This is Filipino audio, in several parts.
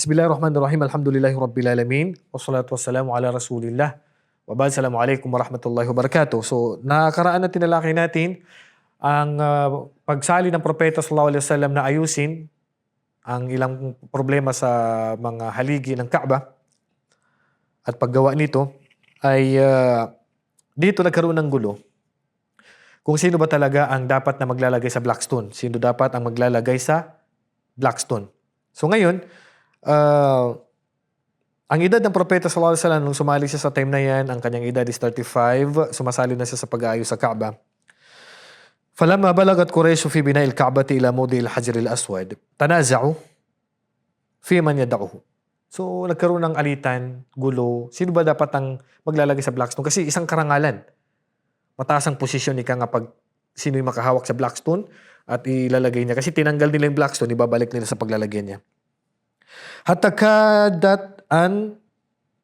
Bismillahirrahmanirrahim. Alhamdulillahi Rabbil Alamin. Wassalatu wassalamu ala Rasulillah. Wabad, Assalamualaikum warahmatullahi wabarakatuh. So, nakaraan na tinalaki natin ang ah, pagsali ng Propeta sallallahu alaihi wasallam na ayusin ang ilang problema sa mga haligi ng Kaaba at paggawa nito ay ah, dito nagkaroon ng gulo kung sino ba talaga ang dapat na maglalagay sa Blackstone. Sino dapat ang maglalagay sa Blackstone. So ngayon, ah, ang edad ng Propeta sallallahu alaihi wasallam nung sumali siya sa time na yan, ang kanyang edad is 35, sumasali na siya sa pag-aayos sa Kaaba. فلما بلغت قريش في بناء الكعبة إلى موضع الحجر الأسود تنازعوا في من يدعوه. So nagkaroon ng alitan, gulo. Sino ba dapat ang maglalagay sa Blackstone? Kasi isang karangalan. Mataas ang posisyon ni ka nga pag sino yung makahawak sa Blackstone at ilalagay niya. Kasi tinanggal nila yung Blackstone, ibabalik nila sa paglalagyan niya. Hatta kadat an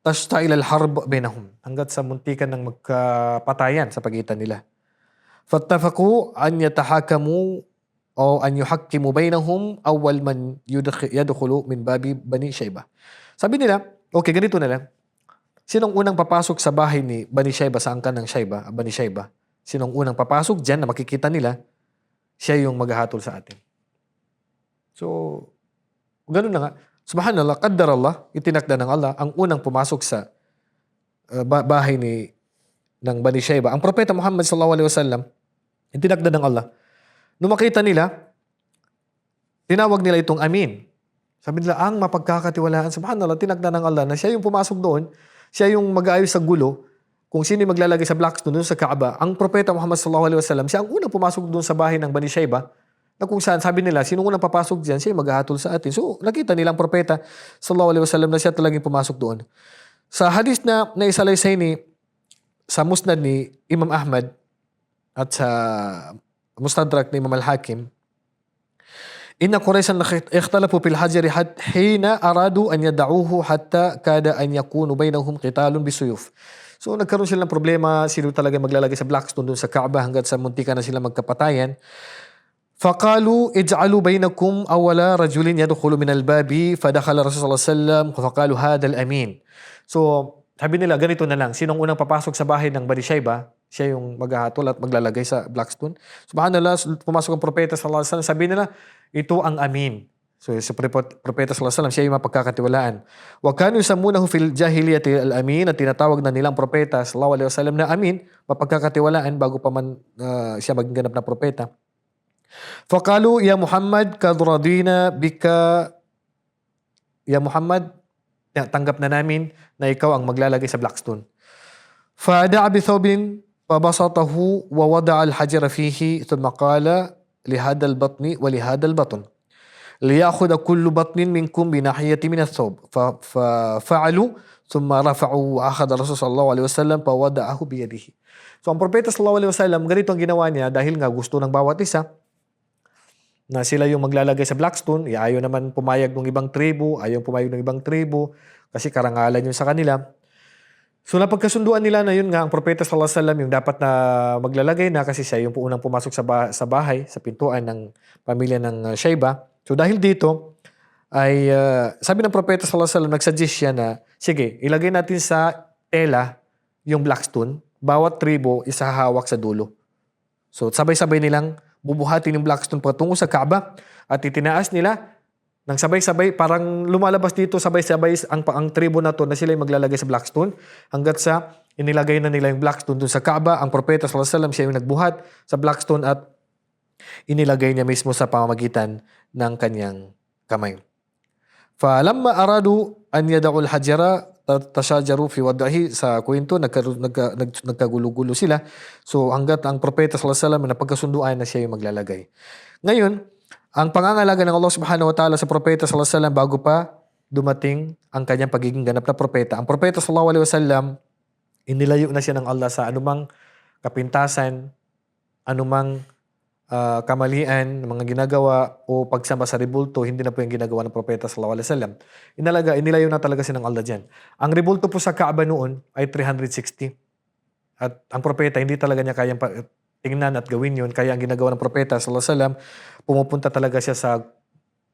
tashta ila al-harb bainahum hanggat sa muntikan ng magkapatayan sa pagitan nila. Fattafaku an yatahakamu o an yuhakkimu bainahum awwal man yadkhulu min babi Bani Shayba. Sabi nila, okay, ganito na lang. Sinong unang papasok sa bahay ni Bani Shayba sa angkan ng Shayba, Bani Shayba? Sinong unang papasok diyan na makikita nila, siya yung maghahatol sa atin. So, ganun na nga. Subhanallah, qaddar Allah, itinakda ng Allah, ang unang pumasok sa uh, ba- bahay ni ng Bani Shaiba. Ang propeta Muhammad sallallahu alaihi wasallam, itinakda ng Allah. Nung makita nila, tinawag nila itong Amin. Sabi nila, ang mapagkakatiwalaan. Subhanallah, tinakda ng Allah na siya yung pumasok doon, siya yung mag-aayos sa gulo, kung sino yung maglalagay sa Blackstone doon sa Kaaba. Ang propeta Muhammad sallallahu alaihi wasallam, siya ang unang pumasok doon sa bahay ng Bani Shaiba, na kung saan sabi nila, sino unang papasok diyan, siya maghahatol sa atin. So, nakita nilang propeta sallallahu alaihi wasallam na siya talagang pumasok doon. Sa hadith na naisalaysay ni sa musnad ni Imam Ahmad at sa mustadrak ni Imam Al-Hakim, Inna Quraishan ikhtalafu fil hajri hina aradu an yad'uhu hatta kada an yakunu bainahum qitalun bisuyuf. So nagkaroon sila ng problema, sino talaga maglalagay sa Blackstone doon sa Kaaba hanggat sa muntika na sila magkapatayan. فقالوا اجعلوا بينكم أول رجل يدخل من الباب فدخل الرسول صلى الله عليه وسلم فقالوا هذا الأمين. So sabi nila, ganito na lang. Sinong unang papasok sa bahay ng Bani Shaiba, siya yung maghahatol at maglalagay sa Blackstone. Subhanallah, pumasok ang propeta sallallahu alaihi wasallam. Sabi nila, ito ang amin. So sa propet- propeta sallallahu alaihi wasallam, siya yung mapagkakatiwalaan. Wa kanu yusammunahu fil jahiliyyati al-amin at tinatawag na nilang propeta sallallahu alaihi wasallam na amin, mapagkakatiwalaan bago pa man ah, siya maging ganap na propeta. فقالوا يا محمد قد رضينا بك. يا محمد tanggap na namin na ikaw ang maglalagay sa Blackstone. بِثَوْبٍ فَبَسَطَهُ وَوَضَعَ الْحَجَرَ فِيهِ ثُمَّ قَالَ لِهَذَا الْبَطْنِ وَلِهَذَا الْبَطْنِ. لِيَأْخُذَ كُلُّ بَطْنٍ مِنْكُمْ بِنَاحِيَةٍ مِنَ الثَّوْبِ. فَفَعَلُوا ثُمَّ رَفَعُوا وَأَخَذَ الرَّسُولُ صَلَّى اللَّهُ عَلَيْهِ وَسَلَّمَ فَوَضَعَهُ بِيَدِهِ. So صلى الله عليه وسلم wasallam ganito ang ginawa niya dahil na sila yung maglalagay sa Blackstone, eh, ayaw naman pumayag ng ibang tribo, ayaw pumayag ng ibang tribo, kasi karangalan yun sa kanila. So napagkasunduan nila na yun nga, ang propeta sallallahu alaihi wasallam yung dapat na maglalagay na kasi siya yung unang pumasok sa, ba- sa bahay, sa pintuan ng pamilya ng uh, Shaiba. So dahil dito, ay uh, sabi ng propeta sallallahu alaihi wasallam, nagsuggest siya na, sige, ilagay natin sa tela yung Blackstone, bawat tribo isahawak sa dulo. So sabay-sabay nilang bubuhatin yung Blackstone patungo sa Kaaba at itinaas nila nang sabay-sabay parang lumalabas dito sabay-sabay ang ang tribo na to na sila yung maglalagay sa Blackstone hanggat sa inilagay na nila yung Blackstone dun sa Kaaba ang propeta sallallahu alaihi wasallam siya yung nagbuhat sa Blackstone at inilagay niya mismo sa pamamagitan ng kanyang kamay. فلما أرادوا أن يدعوا الحجر tashajaru fi wadahi sa kwento nagka, nagka, nag, nagkagulo-gulo sila. So hanggat ang propeta sallallahu alaihi wasallam napagkasunduan na siya yung maglalagay. Ngayon ang pangangalaga ng Allah subhanahu wa ta'ala sa propeta sallallahu alaihi wasallam bago pa dumating ang kanyang pagiging ganap na propeta ang propeta sallallahu alaihi wasallam inilayo na siya ng Allah sa anumang kapintasan anumang ah, kamalian, mga ginagawa o pagsamba sa rebulto, hindi na po yung ginagawa ng propeta sallallahu alaihi wasallam. Inalaga, inilayo na talaga siya ng Allah dyan. Ang rebulto po sa Kaaba noon ay 360. At ang propeta, hindi talaga niya kayang tingnan at gawin yun. Kaya ang ginagawa ng propeta sallallahu alaihi wasallam, pumupunta talaga siya sa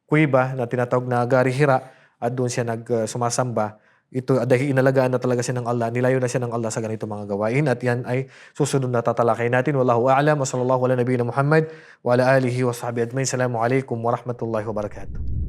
kuiba na tinatawag na Gari Hira at doon siya nag uh, sumasamba, ito dahil inalagaan na talaga siya ng Allah, nilayo na siya ng Allah sa ganito mga gawain at yan ay susunod na tatalakay natin. Wallahu a'lam wa sallallahu ala nabiyina Muhammad wa ala alihi wa sahbihi ajmain. Assalamu alaikum wa rahmatullahi wa barakatuh.